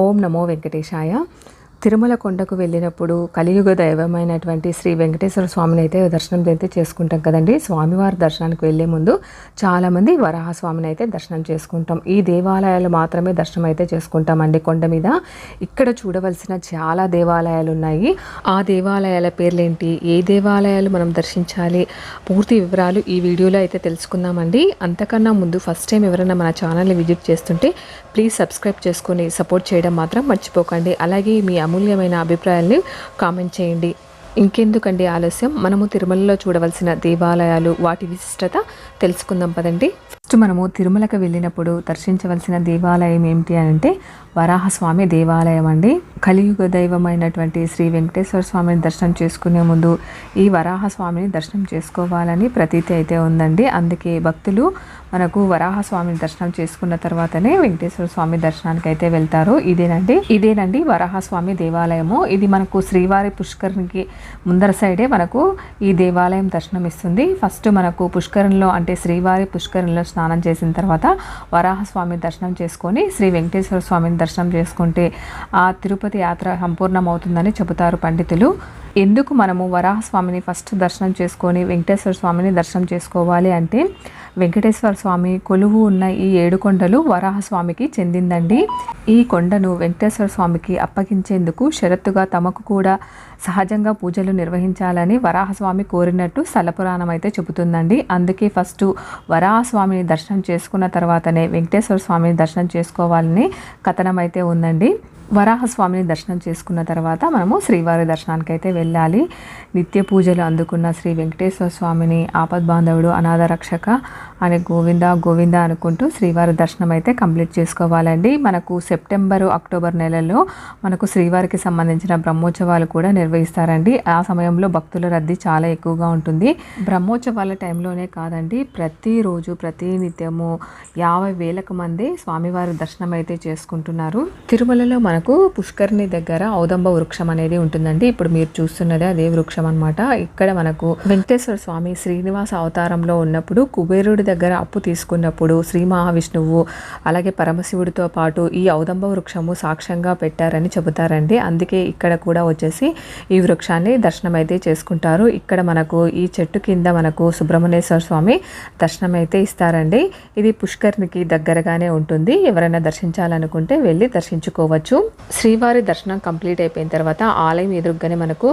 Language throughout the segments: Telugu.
ఓం నమో వెంకటేశాయ. తిరుమల కొండకు వెళ్ళినప్పుడు కలియుగ దైవమైనటువంటి శ్రీ వెంకటేశ్వర స్వామిని అయితే దర్శనం అయితే చేసుకుంటాం కదండి. స్వామివారి దర్శనానికి వెళ్ళే ముందు చాలామంది వరాహస్వామిని అయితే దర్శనం చేసుకుంటాం. ఈ దేవాలయాలు మాత్రమే దర్శనం అయితే చేసుకుంటామండి కొండ మీద. ఇక్కడ చూడవలసిన చాలా దేవాలయాలు ఉన్నాయి. ఆ దేవాలయాల పేర్లేంటి? ఏ దేవాలయాలు మనం దర్శించాలి? పూర్తి వివరాలు ఈ వీడియోలో అయితే తెలుసుకుందామండి. అంతకన్నా ముందు ఫస్ట్ టైం ఎవరైనా మన ఛానల్ని విజిట్ చేస్తుంటే ప్లీజ్ సబ్స్క్రైబ్ చేసుకొని సపోర్ట్ చేయడం మాత్రం మర్చిపోకండి. అలాగే మీ అమూల్యమైన అభిప్రాయాల్ని కామెంట్ చేయండి. ఇంకెందుకండి ఆలస్యం? మనము తిరుమలలో చూడవలసిన దేవాలయాలు వాటి విశిష్టత తెలుసుకుందాం పదండి. ఫస్ట్ మనము తిరుమలకు వెళ్ళినప్పుడు దర్శించవలసిన దేవాలయం ఏమిటి అని అంటే వరాహస్వామి దేవాలయం అండి. కలియుగ దైవమైనటువంటి శ్రీ వెంకటేశ్వర స్వామిని దర్శనం చేసుకునే ముందు ఈ వరాహస్వామిని దర్శనం చేసుకోవాలని ప్రతీతి అయితే ఉందండి. అందుకే భక్తులు మనకు వరాహస్వామిని దర్శనం చేసుకున్న తర్వాతనే వెంకటేశ్వర స్వామి దర్శనానికి అయితే వెళ్తారు. ఇదేనండి. ఇదేనండి వరాహస్వామి దేవాలయము. ఇది మనకు శ్రీవారి పుష్కరునికి ముందర సైడే మనకు ఈ దేవాలయం దర్శనం ఇస్తుంది ఫస్ట్ మనకు పుష్కరంలో అంటే శ్రీవారి పుష్కరంలో స్నానం చేసిన తర్వాత వరాహస్వామి దర్శనం చేసుకొని శ్రీ వెంకటేశ్వర స్వామిని దర్శనం చేసుకుంటే ఆ తిరుపతి యాత్ర సంపూర్ణమవుతుందని చెబుతారు పండితులు. ఎందుకు మనము వరాహస్వామిని ఫస్ట్ దర్శనం చేసుకొని వెంకటేశ్వర స్వామిని దర్శనం చేసుకోవాలి అంటే వెంకటేశ్వర స్వామి కొలువు ఉన్న ఈ ఏడు కొండలు వరాహస్వామికి చెందిందండి. ఈ కొండను వెంకటేశ్వర స్వామికి అప్పగించేందుకు షరత్తుగా తమకు కూడా సహజంగా పూజలు నిర్వహించాలని వరాహస్వామి కోరినట్టు స్థలపురాణం అయితే చెబుతుందండి. అందుకే ఫస్ట్ వరాహస్వామిని దర్శనం చేసుకున్న తర్వాతనే వెంకటేశ్వర స్వామిని దర్శనం చేసుకోవాలని కథనం అయితే ఉందండి. వరాహస్వామిని దర్శనం చేసుకున్న తర్వాత మనము శ్రీవారి దర్శనానికి అయితే వెళ్ళాలి. నిత్య పూజలు అందుకున్న శ్రీ వెంకటేశ్వర స్వామిని ఆపద్బాంధవుడు అనాథ రక్షక అని గోవింద గోవింద అనుకుంటూ శ్రీవారి దర్శనం అయితే కంప్లీట్ చేసుకోవాలండి. మనకు సెప్టెంబరు అక్టోబర్ నెలల్లో మనకు శ్రీవారికి సంబంధించిన బ్రహ్మోత్సవాలు కూడా నిర్వహిస్తారండి. ఆ సమయంలో భక్తుల రద్దీ చాలా ఎక్కువగా ఉంటుంది. బ్రహ్మోత్సవాల టైంలోనే కాదండి ప్రతిరోజు ప్రతి నిత్యము యాభై వేలకు మంది స్వామివారి దర్శనం అయితే చేసుకుంటున్నారు. తిరుమలలో మనకు పుష్కరిణి దగ్గర ఔదంబ వృక్షం అనేది ఉంటుందండి. ఇప్పుడు మీరు చూస్తున్నది అదే వృక్షం అనమాట ఇక్కడ మనకు వెంకటేశ్వర స్వామి శ్రీనివాస అవతారంలో ఉన్నప్పుడు కుబేరుడి దగ్గర అప్పు తీసుకున్నప్పుడు శ్రీ మహావిష్ణువు అలాగే పరమశివుడితో పాటు ఈ ఔదంబ వృక్షము సాక్ష్యంగా పెట్టారని చెబుతారండి. అందుకే ఇక్కడ కూడా వచ్చేసి ఈ వృక్షాన్ని దర్శనం అయితే చేసుకుంటారు. ఇక్కడ మనకు ఈ చెట్టు కింద మనకు సుబ్రహ్మణ్యేశ్వర స్వామి దర్శనం అయితే ఇస్తారండి. ఇది పుష్కర్నికి దగ్గరగానే ఉంటుంది. ఎవరైనా దర్శించాలనుకుంటే వెళ్ళి దర్శించుకోవచ్చు. శ్రీవారి దర్శనం కంప్లీట్ అయిపోయిన తర్వాత ఆలయం ఎదురుగానే మనకు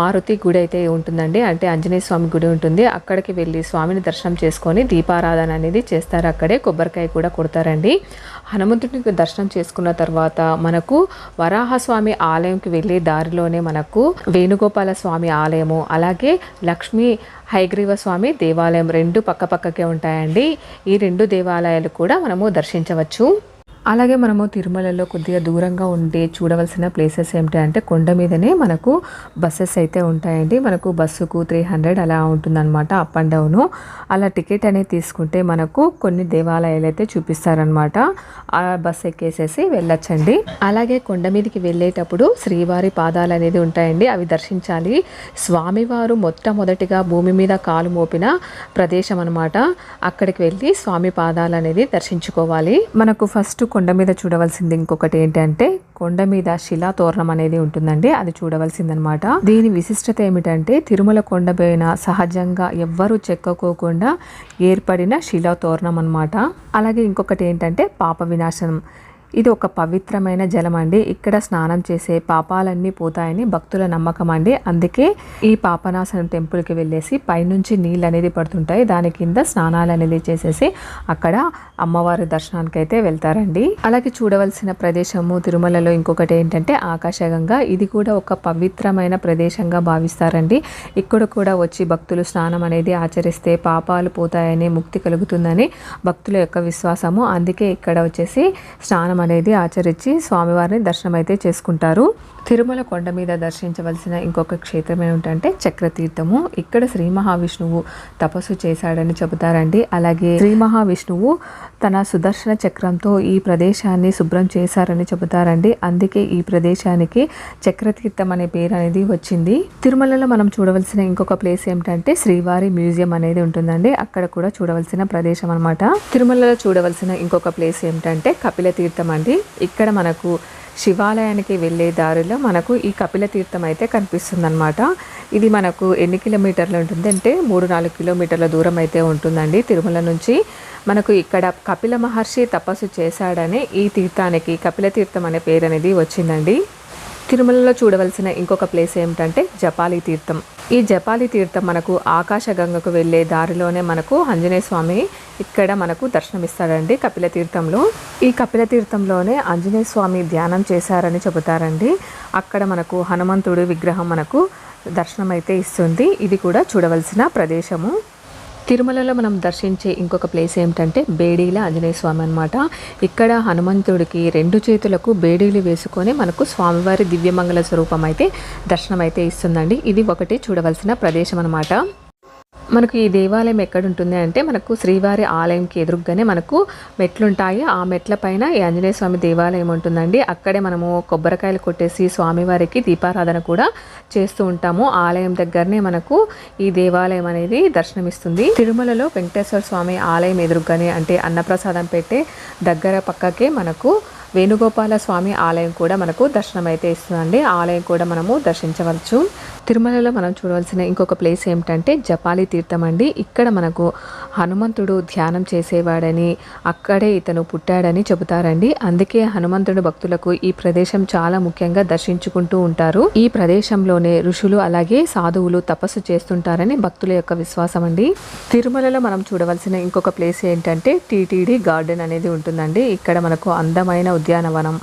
మారుతి గుడి అయితే ఉంటుందండి. అంటే ఆంజనేయ స్వామి గుడి ఉంటుంది. అక్కడికి వెళ్ళి స్వామిని దర్శనం చేసుకొని దీపారాధన అనేది చేస్తారు. అక్కడే కొబ్బరికాయ కూడా కొడతారండి. హనుమంతుడికి దర్శనం చేసుకున్న తర్వాత మనకు వరాహస్వామి ఆలయంకి వెళ్ళే దారిలోనే మనకు వేణుగోపాల స్వామి ఆలయము అలాగే లక్ష్మీ హైగ్రీవ స్వామి దేవాలయం రెండు పక్కపక్కకే ఉంటాయండి. ఈ రెండు దేవాలయాలు కూడా మనము దర్శించవచ్చు. అలాగే మనము తిరుమలలో కొద్దిగా దూరంగా ఉండి చూడవలసిన ప్లేసెస్ ఏమిటి అంటే కొండ మీదనే మనకు బస్సెస్ అయితే ఉంటాయండి. మనకు బస్సుకు త్రీ హండ్రెడ్ అలా ఉంటుందన్నమాట అప్ అండ్ డౌను అలా టికెట్ అనేది తీసుకుంటే మనకు కొన్ని దేవాలయాలు అయితే చూపిస్తారనమాట ఆ బస్ ఎక్కేసేసి వెళ్ళొచ్చండి. అలాగే కొండ మీదకి వెళ్ళేటప్పుడు శ్రీవారి పాదాలు అనేది ఉంటాయండి. అవి దర్శించాలి. స్వామివారు మొట్టమొదటిగా భూమి మీద కాలు మోపిన ప్రదేశం అనమాట అక్కడికి వెళ్ళి స్వామి పాదాలు అనేది దర్శించుకోవాలి. మనకు ఫస్ట్ కొండ మీద చూడవలసింది ఇంకొకటి ఏంటంటే కొండ మీద శిలా తోరణం అనేది ఉంటుందండి. అది చూడవలసిందనమాట. దీని విశిష్టత ఏమిటంటే తిరుమల కొండ పైన సహజంగా ఎవ్వరూ చెక్కకోకుండా ఏర్పడిన శిలా తోరణం అనమాట అలాగే ఇంకొకటి ఏంటంటే పాప వినాశనం. ఇది ఒక పవిత్రమైన జలం అండి ఇక్కడ స్నానం చేసే పాపాలన్నీ పోతాయని భక్తుల నమ్మకం అండి. అందుకే ఈ పాపనాశనం టెంపుల్కి వెళ్ళేసి పైనుంచి నీళ్ళు అనేది పడుతుంటాయి. దాని కింద స్నానాలు అనేది చేసేసి అక్కడ అమ్మవారి దర్శనానికి అయితే వెళ్తారండి. అలాగే చూడవలసిన ప్రదేశము తిరుమలలో ఇంకొకటి ఏంటంటే ఆకాశగంగా. ఇది కూడా ఒక పవిత్రమైన ప్రదేశంగా భావిస్తారండి. ఇక్కడ కూడా వచ్చి భక్తులు స్నానం అనేది ఆచరిస్తే పాపాలు పోతాయని ముక్తి కలుగుతుందని భక్తుల యొక్క విశ్వాసము. అందుకే ఇక్కడ వచ్చేసి స్నానం అనేది ఆచరించి స్వామివారిని దర్శనం అయితే చేసుకుంటారు. తిరుమల కొండ మీద దర్శించవలసిన ఇంకొక క్షేత్రం ఏమిటంటే చక్రతీర్థము. ఇక్కడ శ్రీ మహావిష్ణువు తపస్సు చేశాడని చెబుతారండి. అలాగే శ్రీ మహావిష్ణువు తన సుదర్శన చక్రంతో ఈ ప్రదేశాన్ని శుభ్రం చేశారని చెబుతారండి. అందుకే ఈ ప్రదేశానికి చక్రతీర్థం అనే పేరు అనేది వచ్చింది. తిరుమలలో మనం చూడవలసిన ఇంకొక ప్లేస్ ఏమిటంటే శ్రీవారి మ్యూజియం అనేది ఉంటుందండి. అక్కడ కూడా చూడవలసిన ప్రదేశం అనమాట తిరుమలలో చూడవలసిన ఇంకొక ప్లేస్ ఏమిటంటే కపిల తీర్థం అండి. ఇక్కడ మనకు శివాలయానికి వెళ్ళే దారిలో మనకు ఈ కపిల తీర్థం అయితే కనిపిస్తుందన్నమాట. ఇది మనకు ఎన్ని కిలోమీటర్లు ఉంటుంది అంటే మూడు నాలుగు కిలోమీటర్ల దూరం అయితే ఉంటుందండి. తిరుమల నుంచి మనకు ఇక్కడ కపిల మహర్షి తపస్సు చేశాడనే ఈ తీర్థానికి కపిల తీర్థం అనే పేరు అనేది వచ్చిందండి. తిరుమలలో చూడవలసిన ఇంకొక ప్లేస్ ఏమిటంటే జపాలి తీర్థం. ఈ జపాలి తీర్థం మనకు ఆకాశగంగకు వెళ్ళే దారిలోనే మనకు ఆంజనేయ స్వామి ఇక్కడ మనకు దర్శనమిస్తాడండి కపిల తీర్థంలో. ఈ కపిల తీర్థంలోనే ఆంజనేయ స్వామి ధ్యానం చేశారని చెబుతారండి. అక్కడ మనకు హనుమంతుడి విగ్రహం మనకు దర్శనం అయితే ఇస్తుంది. ఇది కూడా చూడవలసిన ప్రదేశము. తిరుమలలో మనం దర్శించే ఇంకొక ప్లేస్ ఏమిటంటే బేడీల ఆంజనేయ స్వామి అనమాట ఇక్కడ హనుమంతుడికి రెండు చేతులకు బేడీలు వేసుకొని మనకు స్వామివారి దివ్యమంగళ స్వరూపం అయితే దర్శనం అయితే ఇస్తుందండి. ఇది ఒకటి చూడవలసిన ప్రదేశం అనమాట మనకు ఈ దేవాలయం ఎక్కడ ఉంటుంది అంటే మనకు శ్రీవారి ఆలయంకి ఎదురుగానే మనకు మెట్లుంటాయి. ఆ మెట్ల పైన ఈ ఆంజనేయ స్వామి దేవాలయం ఉంటుందండి. అక్కడే మనము కొబ్బరికాయలు కొట్టేసి స్వామివారికి దీపారాధన కూడా చేస్తూ ఉంటాము. ఆలయం దగ్గరనే మనకు ఈ దేవాలయం అనేది దర్శనమిస్తుంది. తిరుమలలో వెంకటేశ్వర స్వామి ఆలయం ఎదురుగానే అంటే అన్నప్రసాదం పెట్టే దగ్గర పక్కకే మనకు వేణుగోపాల స్వామి ఆలయం కూడా మనకు దర్శనం అయితే ఇస్తుందండి ఆలయం కూడా మనము దర్శించవచ్చు. తిరుమలలో మనం చూడవలసిన ఇంకొక ప్లేస్ ఏమిటంటే జపాలి తీర్థం అండి. ఇక్కడ మనకు హనుమంతుడు ధ్యానం చేసేవాడని అక్కడే ఇతను పుట్టాడని చెబుతారండి. అందుకే హనుమంతుడు భక్తులకు ఈ ప్రదేశం చాలా ముఖ్యంగా దర్శించుకుంటూ ఉంటారు. ఈ ప్రదేశంలోనే ఋషులు అలాగే సాధువులు తపస్సు చేస్తుంటారని భక్తుల యొక్క విశ్వాసం అండి. తిరుమలలో మనం చూడవలసిన ఇంకొక ప్లేస్ ఏంటంటే టీటీడీ గార్డెన్ అనేది ఉంటుందండి. ఇక్కడ మనకు అందమైన ఉద్యానవనం.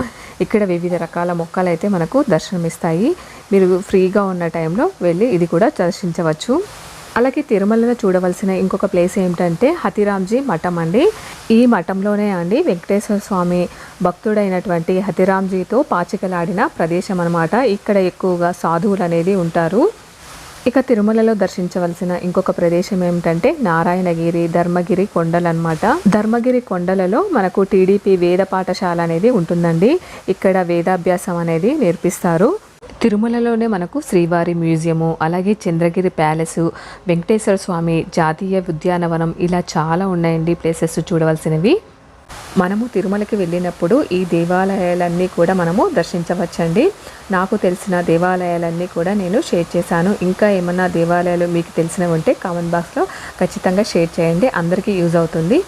ఇక్కడ వివిధ రకాల మొక్కలు అయితే మనకు దర్శనమిస్తాయి. మీరు ఫ్రీగా ఉన్న టైంలో వెళ్ళి ఇది కూడా దర్శించవచ్చు. అలాగే తిరుమలలో చూడవలసిన ఇంకొక ప్లేస్ ఏమిటంటే హతిరామ్జీ మఠం అండి. ఈ మఠంలోనే అండి వెంకటేశ్వర స్వామి భక్తుడైనటువంటి హతిరామ్జీతో పాచికలాడిన ప్రదేశం అనమాట ఇక్కడ ఎక్కువగా సాధువులు అనేది ఉంటారు. ఇక తిరుమలలో దర్శించవలసిన ఇంకొక ప్రదేశం ఏమిటంటే నారాయణగిరి ధర్మగిరి కొండలు అనమాట ధర్మగిరి కొండలలో మనకు టీడీపీ వేద పాఠశాల అనేది ఉంటుందండి. ఇక్కడ వేదాభ్యాసం అనేది నేర్పిస్తారు. తిరుమలలోనే మనకు శ్రీవారి మ్యూజియము అలాగే చంద్రగిరి ప్యాలెస్ వెంకటేశ్వర స్వామి జాతీయ ఉద్యానవనం ఇలా చాలా ఉన్నాయండి ప్లేసెస్ చూడవలసినవి. మనము తిరుమలకి వెళ్ళినప్పుడు ఈ దేవాలయాలన్నీ కూడా మనము దర్శించవచ్చండి. నాకు తెలిసిన దేవాలయాలన్నీ కూడా నేను షేర్ చేశాను. ఇంకా ఏమన్నా దేవాలయాలు మీకు తెలిసినవి ఉంటే కామెంట్ బాక్స్లో ఖచ్చితంగా షేర్ చేయండి. అందరికీ యూజ్ అవుతుంది.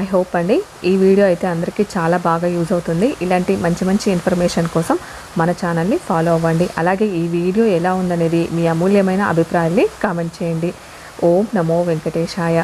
ఐ హోప్ అండి ఈ వీడియో అయితే అందరికీ చాలా బాగా యూజ్ అవుతుంది. ఇలాంటి మంచి మంచి ఇన్ఫర్మేషన్ కోసం మన ఛానల్ని ఫాలో అవ్వండి. అలాగే ఈ వీడియో ఎలా ఉందనేది మీ అమూల్యమైన అభిప్రాయాన్ని కామెంట్ చేయండి. ఓం నమో వెంకటేశాయ.